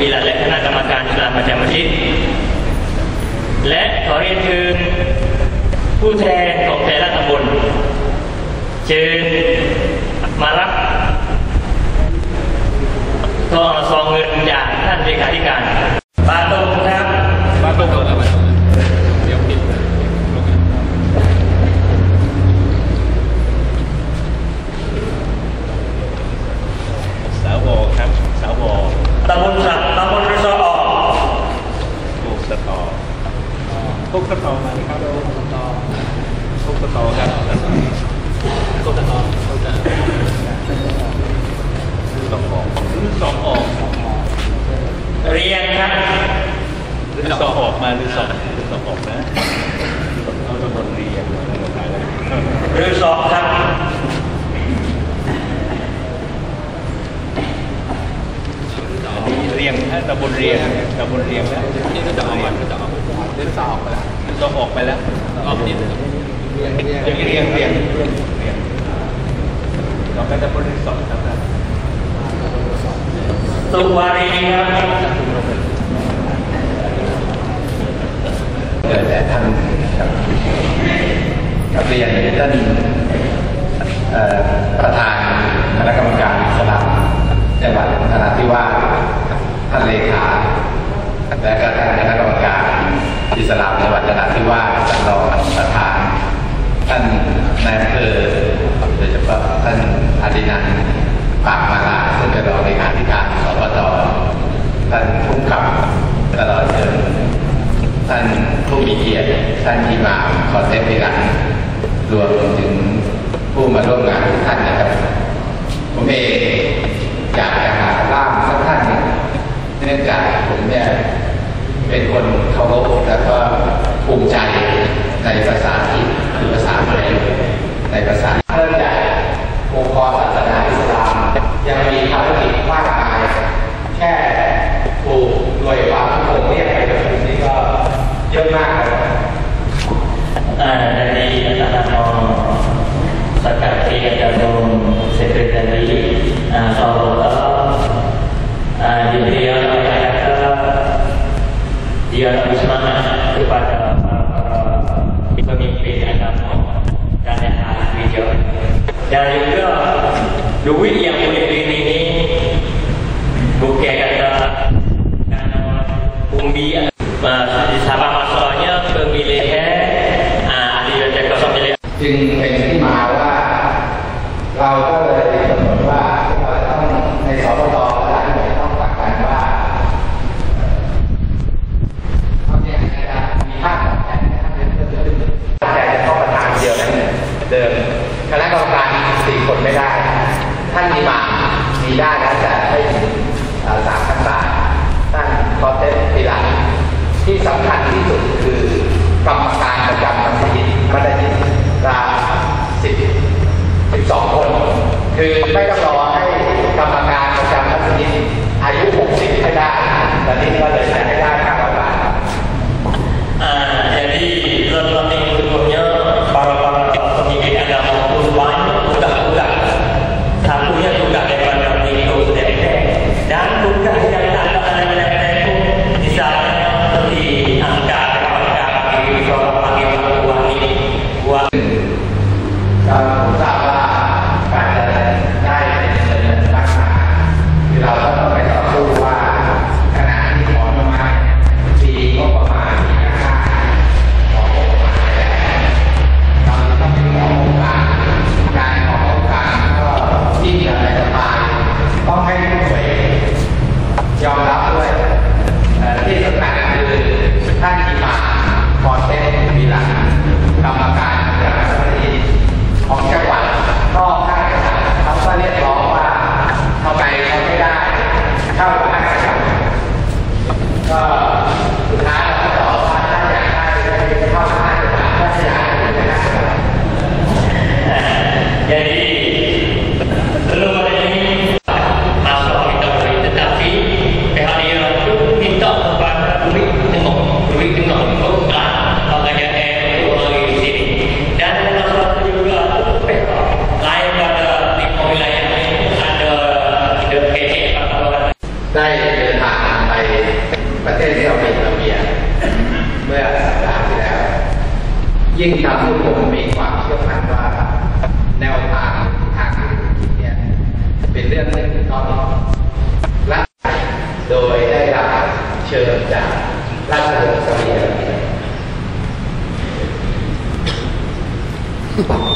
บิลัและคณะกรรมการอิสลามประจำมัสยิดและขอเรียนเชิญผู้แทนของแต่ละตำบลเชิญมารับ รียนครับหรือสองออกมาหรือสองหรือสองออกนะเอาตำบลเรียนมาแล้วขายแล้วหรือสองครับอันนี้เรียงนะตำบลเรียงตำบลเรียงนะนี่จะเอามันจะเอาเดินสอบไปแล้วต้องออกไปแล้วออกนิดเรียงเรียงเรียงเรียงเรียงเรียงเราไปตำบลที่สองครับสุวารีครับ เกิดแต่ท่านกับกับเรียนท่านประธานคณะกรรมการสลามจังหวัดนราธิวาสท่านเลขาและก็ท่านคณะกรรมการอิสลามจังหวัดนราธิวาสท่านรองประธาน ท่านนายอำเภอโดยเฉพาะท่านอดินันท์ปากมาลาซึ่งเป็นรองเลขาธิการสปตท่านผู้กำกับตลอดเชิญ ท่านผู้มีเกียรติท่านอิหม่ามขอเทพพิรันรวมถึง ผู้มาร่วมงาน Lebih semangat kepada pemimpin agama dan yang ahli gereja dan juga duit yang boleh ini bukan kata dana umbi uh, sabang masalahnya pemilihan uh, ahli gereja kosong เทศซาอุดิอาระเบียบเมื่อสัปดาห์ที่แล้ว ยิ่งทำให้ผมมีความเชื่อมั่นว่า แนวทางทางที่ถูกเนี่ยเป็นเรื่องที่ถูกต้องและโดยได้รับเชิญจากราชวงศ์ซาอุดิอาระเบียผ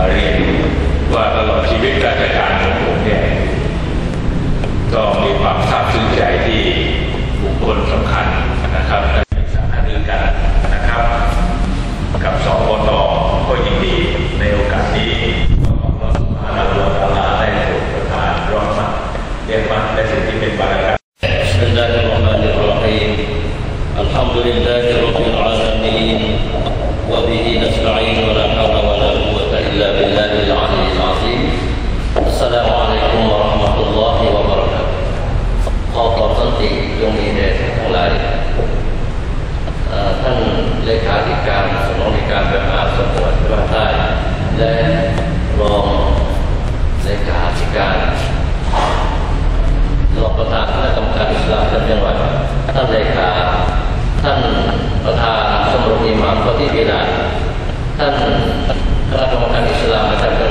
เอ่อเรียนว่าตลอดชีวิตราชการของผมเนี่ย ก็มีความซาบซึ้งใจที่บุคคลสำคัญนะครับในสถานการณ์นะครับ กับสปตก็ยินดีในโอกาสนี้ขอพระสุภาพบุรุษตาลาได้โปรดประทานรอดมาเรียกมาและสิ่งที่เป็นบารกัต بسم الله الرحمن الرحيم الحمد لله رب العالمين وبه نستعين ولا حول ولا เลขาธิการสำนักงานการแบบอาสมบูรณ์บ้านใต้และรองเลขาธิการรองประธานคณะกรรมการอิสลามจังหวัดท่านเลขาท่านประธานสมรมอิหม่ามขอที่บิลาท่านคณะกรรมการอิสลามประจำจังหวัด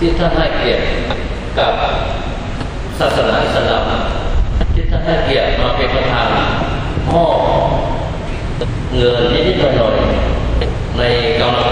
ที่ท่านให้เกียรติกับศาสนาอิสลามที่ท่านให้เกียรติมาเป็นประธานมอเงินนิดๆหน่อยในกำลัง